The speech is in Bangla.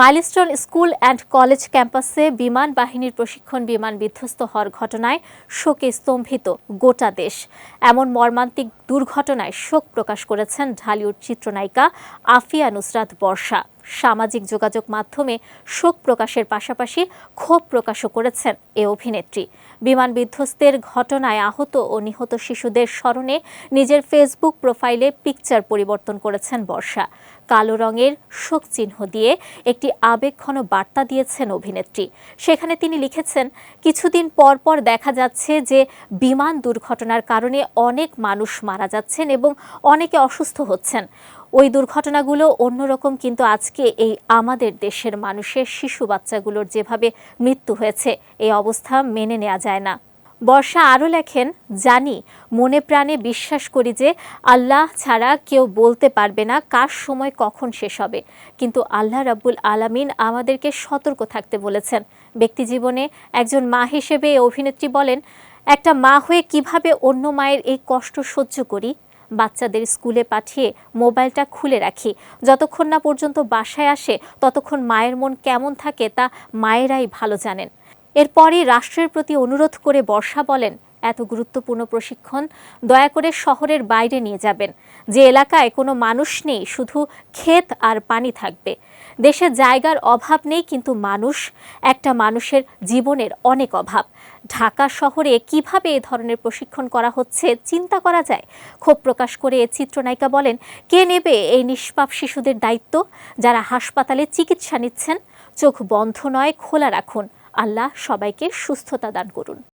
মাইলস্টোন স্কুল অ্যান্ড কলেজ ক্যাম্পাসে বিমান বাহিনীর প্রশিক্ষণ বিমান বিধ্বস্ত হওয়ার ঘটনায় শোকে স্তম্ভিত গোটা দেশ। এমন মর্মান্তিক দুর্ঘটনায় শোক প্রকাশ করেছেন ঢালিউড চিত্রনায়িকা আফিয়া নুসরাত বর্ষা। সামাজিক যোগাযোগ মাধ্যমে শোক প্রকাশের পাশাপাশি ক্ষোভ প্রকাশও করেছেন এ অভিনেত্রী। বিমান বিধ্বস্তের ঘটনায় আহত ও নিহত শিশুদের স্মরণে নিজের ফেসবুক প্রোফাইলে পিকচার পরিবর্তন করেছেন বর্ষা। কালো রঙের শোক চিহ্ন দিয়ে একটি আবেগঘন বার্তা দিয়েছেন অভিনেত্রী। সেখানে তিনি লিখেছেন, কিছুদিন পর পর দেখা যাচ্ছে যে বিমান দুর্ঘটনার কারণে অনেক মানুষ মারা যাচ্ছেন এবং অনেকে অসুস্থ হচ্ছেন। ওই দুর্ঘটনাগুলো অন্যরকম কিন্তু আজকে এই আমাদের দেশের মানুষের শিশু বাচ্চাগুলোর যেভাবে মৃত্যু হয়েছে, এই অবস্থা মেনে নেওয়া যায় না। বর্ষা আরও লেখেন, জানি, মনে প্রাণে বিশ্বাস করি যে আল্লাহ ছাড়া কেউ বলতে পারবে না কার সময় কখন শেষ হবে। কিন্তু আল্লাহ রাব্বুল আলামিন আমাদেরকে সতর্ক থাকতে বলেছেন। ব্যক্তি জীবনে একজন মা হিসেবে অভিনেত্রী বলেন, একটা মা হয়ে কীভাবে অন্য মায়ের এই কষ্ট সহ্য করি? বাচ্চাদের স্কুলে পাঠিয়ে মোবাইলটা খুলে রাখি। যতক্ষণ না পর্যন্ত বাসায় আসে, ততক্ষণ মায়ের মন কেমন থাকে তা মায়েরাই ভালো জানেন। এরপরই রাষ্ট্রের প্রতি অনুরোধ করে বর্ষা বলেন এত গুরুত্বপূর্ণ প্রশিক্ষণ, দয়া করে শহরের বাইরে নিয়ে যাবেন। যে এলাকায় কোনো মানুষ নেই, শুধু ক্ষেত আর পানি থাকবে। দেশে জায়গার অভাব নেই, কিন্তু মানুষ, একটা মানুষের জীবনের অনেক অভাব। ঢাকা শহরে কীভাবে এ ধরনের প্রশিক্ষণ করা হচ্ছে, চিন্তা করা যায়? ক্ষোভ প্রকাশ করে চিত্রনায়িকা বলেন, কে নেবে এই নিষ্পাপ শিশুদের দায়িত্ব? যারা হাসপাতালে চিকিৎসা নিচ্ছেন, চোখ বন্ধ নয়, খোলা রাখুন। আল্লাহ সবাইকে সুস্থতা দান করুন।